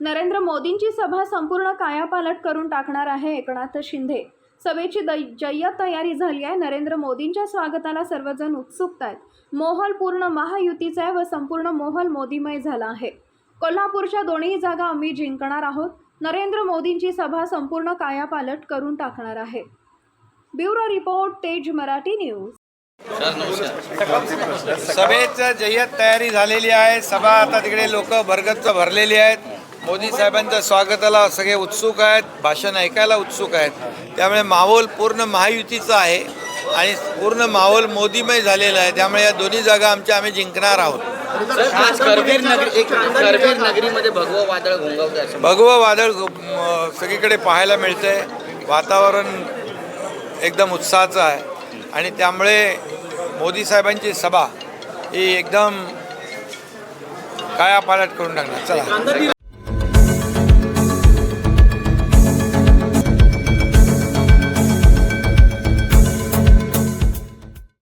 नरेंद्र मोदींची सभा संपूर्ण कायापालट करून टाकणार आहे एकनाथ शिंदे. सभेची दै जय्यत तयारी झाली आहे. नरेंद्र मोदींच्या स्वागताला सर्वजण उत्सुकत आहेत. मोहल पूर्ण महायुतीचा आहे व संपूर्ण मोहल मोदीमय झाला आहे. कोल्हापूरच्या दोन्ही जागा आम्ही जिंकणार आहोत. नरेंद्र मोदींची सभा संपूर्ण कायापालट करून टाकणार आहे. ब्युरो रिपोर्ट तेज मराठी न्यूज. सभेचं जय्यत तयारी झालेली आहे. सभा आता तिकडे लोक भरगच्च भरलेली आहेत. मोदी साहेबांच्या स्वागताला सगळे उत्सुक आहेत भाषण ऐकायला उत्सुक आहेत. त्यामुळे माहोल पूर्ण महायुतीचा आहे आणि पूर्ण माहोल मोदीमय झालेला आहे. त्यामुळे या दोन्ही जागा आमच्या आम्ही जिंकणार आहोत. नगरीमध्ये भगवं वादळ घोंगावतं भगवं वादळ सगळीकडे पाहायला मिळतंय. वातावरण एकदम उत्साहाचं आहे. आणि त्यामुळे मोदी साहेबांची सभा ही एकदम कायापालट करून टाकणार. चला.